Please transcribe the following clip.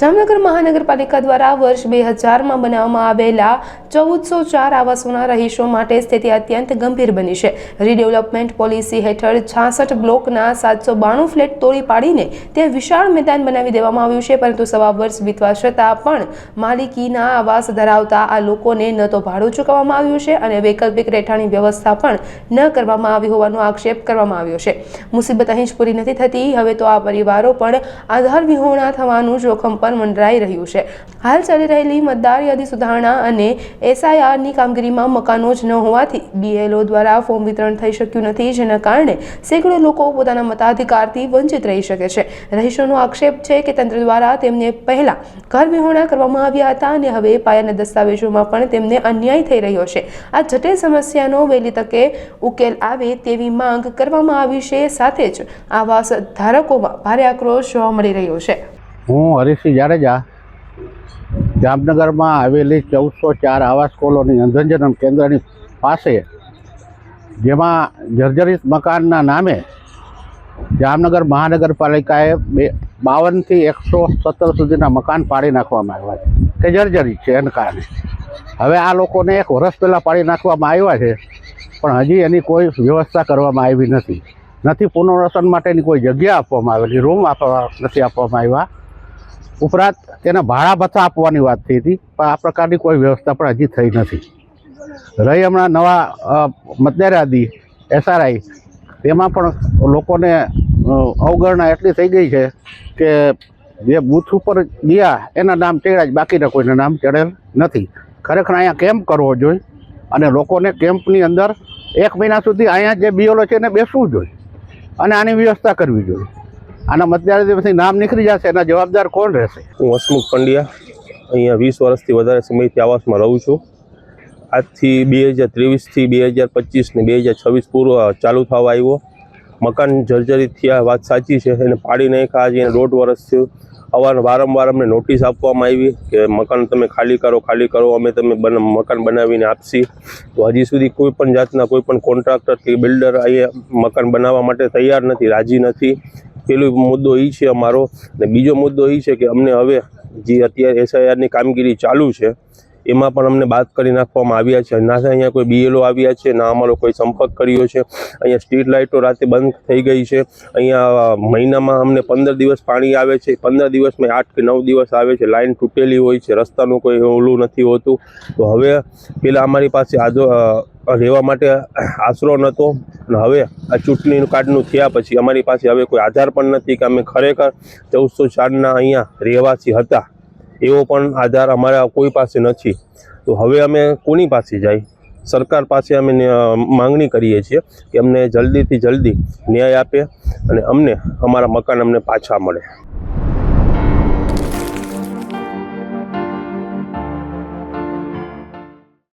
જામનગર મહાનગરપાલિકા દ્વારા વર્ષ બે હજારમાં બનાવવામાં આવેલા ચૌદસો ચાર આવાસોના રહીશો માટે સ્થિતિ અત્યંત ગંભીર બની છે. રીડેવલપમેન્ટ પોલિસી હેઠળ છાસઠ બ્લોકના સાતસો બાણું ફ્લેટ તોડી પાડીને ત્યાં વિશાળ મેદાન બનાવી દેવામાં આવ્યું છે, પરંતુ સવા વર્ષ વીતવા છતાં પણ માલિકીના આવાસ ધરાવતા આ લોકોને ન તો ભાડું ચૂકવવામાં આવ્યું છે અને વૈકલ્પિક રહેઠાણની વ્યવસ્થા પણ ન કરવામાં આવી હોવાનો આક્ષેપ કરવામાં આવ્યો છે. મુસીબત અહીં જ પૂરી નથી થતી. હવે તો આ પરિવારો પણ આધાર વિહોણા થવાનું જોખમ પણ મંડરાઈ રહ્યું છે. હાલ ચાલી રહેલી મતદાર યાદી સુધારણા અને એસઆઈઆરની કામગીરીમાં મકાનો જ ન હોવાથી બીએલઓ દ્વારા ફોર્મ વિતરણ થઈ શક્યું નથી, જેના કારણે સેંકડો લોકો પોતાના મતાધિકારથી વંચિત રહી શકે છે. રહીશોનો આક્ષેપ છે કે તંત્ર દ્વારા તેમને પહેલા ઘર વિહોણા કરવામાં આવ્યા હતા અને હવે પાયાના દસ્તાવેજોમાં પણ તેમને અન્યાય થઈ રહ્યો છે. આ જટિલ સમસ્યાનો વહેલી તકે ઉકેલ આવે તેવી માંગ કરવામાં આવી છે. સાથે જ આવાસ ધારકોમાં ભારે આક્રોશ જોવા મળી રહ્યો છે. હું હરીશસિંહ જાડેજા, જામનગરમાં આવેલી ચૌદસો ચાર આવાસ કોલોની અંધજન કેન્દ્રની પાસે, જેમાં જર્જરિત મકાનના નામે જામનગર મહાનગરપાલિકાએ બે બાવનથી એકસો સત્તર સુધીના મકાન પાડી નાખવામાં આવ્યા છે. કે જર્જરિત છે એના કારણે. હવે આ લોકોને એક વર્ષ પહેલાં પાડી નાખવામાં આવ્યા છે, પણ હજી એની કોઈ વ્યવસ્થા કરવામાં આવી નથી. નથી પુનર્વસન માટેની કોઈ જગ્યા આપવામાં આવેલી, રૂમ આપવા નથી આપવામાં આવ્યા. ઉપરાંત તેના ભાડા ભથ્થા આપવાની વાત થઈ હતી, પણ આ પ્રકારની કોઈ વ્યવસ્થા પણ હજી થઈ નથી. રહી હમણાં નવા મતદાર યાદી એસઆરઆઈ, તેમાં પણ લોકોને અવગણના એટલી થઈ ગઈ છે કે જે બૂથ ઉપર ગયા, એના નામ ચડ્યા જ, બાકીના કોઈના નામ ચડેલ નથી. ખરેખર અહીંયા કેમ્પ કરવો જોઈએ અને લોકોને કેમ્પની અંદર એક મહિના સુધી અહીંયા જે બીઓલો છે એને બેસવું જોઈએ અને આની વ્યવસ્થા કરવી જોઈએ. આના મતદાર દિવસથી નામ નીકળી જશે, એના જવાબદાર કોણ રહેશે? હું હસમુખ પંડ્યા, અહીંયા વીસ વર્ષથી વધારે સમયથી આવાસમાં રહું છું. આજથી બે હજાર ત્રેવીસથી બે હજાર પચીસ ને બે હજાર છવ્વીસ પૂરો ચાલુ થવા આવ્યો. મકાન જર્જરિત થયા, વાત સાચી છે. એને પાડી નાખ્યા આજે એને દોઢ વર્ષ થયું. અવાર, વારંવાર અમને નોટિસ આપવામાં આવી કે મકાન તમે ખાલી કરો ખાલી કરો, અમે તમે મકાન બનાવીને આપશી. તો હજી સુધી કોઈ પણ જાતના કોઈ પણ કોન્ટ્રાક્ટર કે બિલ્ડર અહીંયા મકાન બનાવવા માટે તૈયાર નથી, રાજી નથી. પેલો મુદ્દો એ છે અમારો, ને બીજો મુદ્દો એ છે કે અમને હવે જે અત્યારે એસઆઈઆરની કામગીરી ચાલુ છે, એમાં પણ અમને બાદ કરી નાખવામાં આવ્યા છે. ના અહીંયા કોઈ બીએલઓ આવ્યા છે, ના અમારો કોઈ સંપર્ક કર્યો છે. અહીંયા સ્ટ્રીટ લાઇટો રાતે બંધ થઈ ગઈ છે. અહીંયા મહિનામાં અમને પંદર દિવસ પાણી આવે છે. પંદર દિવસમાં આઠ કે નવ દિવસ આવે છે. લાઇન તૂટેલી હોય છે. રસ્તાનું કોઈ ઓલું નથી હોતું. તો હવે પેલા અમારી પાસે આજો રહેવા માટે આશરો નહોતો. અને હવે આ ચૂંટણીનું કાર્ડનું થયા પછી અમારી પાસે હવે કોઈ આધાર પણ નથી કે અમે ખરેખર ચૌદસો ચારના અહીંયા રહેવાસી હતા. એવો પણ આધાર અમારા કોઈ પાસે નથી. તો હવે અમે કોની પાસે જાય? સરકાર પાસે અમે માંગણી કરીએ છીએ કે અમને જલ્દીથી જલ્દી ન્યાય આપે અને અમને અમારા મકાન અમને પાછા મળે.